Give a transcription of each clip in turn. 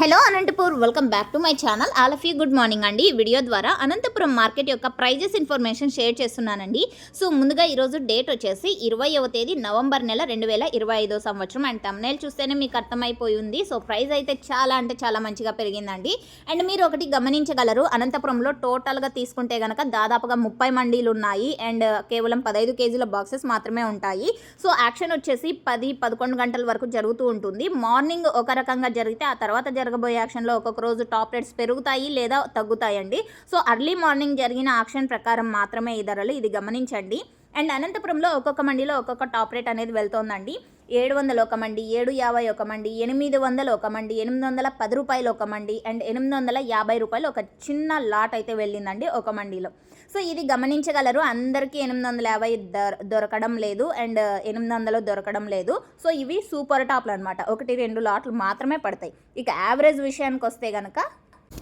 Hello Anantapur welcome back to my channel all of you good morning అండి. ఈ video ద్వారా Anantapuram market యొక్క prices information share చేస్తున్నానండి. So ముందుగా ఈరోజు డేట్ వచ్చేసి ఇరవైవ తేదీ నవంబర్ నెల రెండు వేల ఇరవై ఐదో సంవత్సరం. అండ్ తమ్నేల్ చూస్తేనే మీకు అర్థమైపోయి ఉంది. సో ప్రైస్ అయితే చాలా అంటే చాలా మంచిగా పెరిగిందండి. అండ్ మీరు ఒకటి గమనించగలరు అనంతపురంలో టోటల్గా తీసుకుంటే కనుక దాదాపుగా ముప్పై మండీలు ఉన్నాయి. అండ్ కేవలం పదహైదు కేజీల బాక్సెస్ మాత్రమే ఉంటాయి. సో యాక్షన్ వచ్చేసి పది పదకొండు గంటల వరకు జరుగుతూ ఉంటుంది. మార్నింగ్ ఒక రకంగా జరిగితే ఆ తర్వాత జరగబోయే యాక్షన్లో ఒక్కొక్క రోజు టాప్ రేట్స్ పెరుగుతాయి లేదా తగ్గుతాయండి. సో అర్లీ మార్నింగ్ జరిగిన యాక్షన్ ప్రకారం మాత్రమే ఈ ధరలు ఇది గమనించండి. అండ్ అనంతపురంలో ఒక్కొక్క మండిలో ఒక్కొక్క టాప్ రేట్ అనేది వెళ్తోందండి. ఏడు వందలు ఒక మండి ఏడు యాభై ఒక మండి ఎనిమిది వందలు ఒక మండి ఎనిమిది వందల పది రూపాయలు ఒక మండి అండ్ ఎనిమిది వందల యాభై రూపాయలు ఒక చిన్న లాట్ అయితే వెళ్ళిందండి ఒక మండిలో సో ఇది గమనించగలరు అందరికీ ఎనిమిది వందల యాభై దొర దొరకడం లేదు అండ్ ఎనిమిది వందలు దొరకడం లేదు. సో ఇవి సూపర్ టాప్లు అనమాట ఒకటి రెండు లాట్లు మాత్రమే పడతాయి. ఇక యావరేజ్ విషయానికి వస్తే కనుక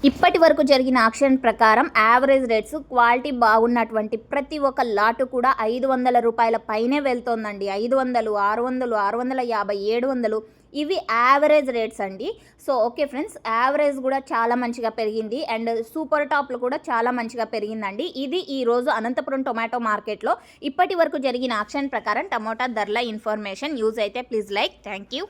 ఇప్పటి వరకు జరిగిన ఆక్షన్ ప్రకారం యావరేజ్ రేట్స్ క్వాలిటీ బాగున్నటువంటి ప్రతి ఒక్క లాటు కూడా ఐదు వందల రూపాయల పైనే వెళ్తోందండి. ఐదు వందలు ఆరు వందలు ఆరు వందల యాభై ఏడు వందలు ఇవి యావరేజ్ రేట్స్ అండి. సో ఓకే ఫ్రెండ్స్ యావరేజ్ కూడా చాలా మంచిగా పెరిగింది. అండ్ సూపర్ టాప్లు కూడా చాలా మంచిగా పెరిగిందండి. ఇది ఈరోజు అనంతపురం టొమాటో మార్కెట్లో ఇప్పటి వరకు జరిగిన ఆక్షన్ ప్రకారం టమోటా ధరల ఇన్ఫర్మేషన్. యూజ్ అయితే ప్లీజ్ లైక్. Thank you.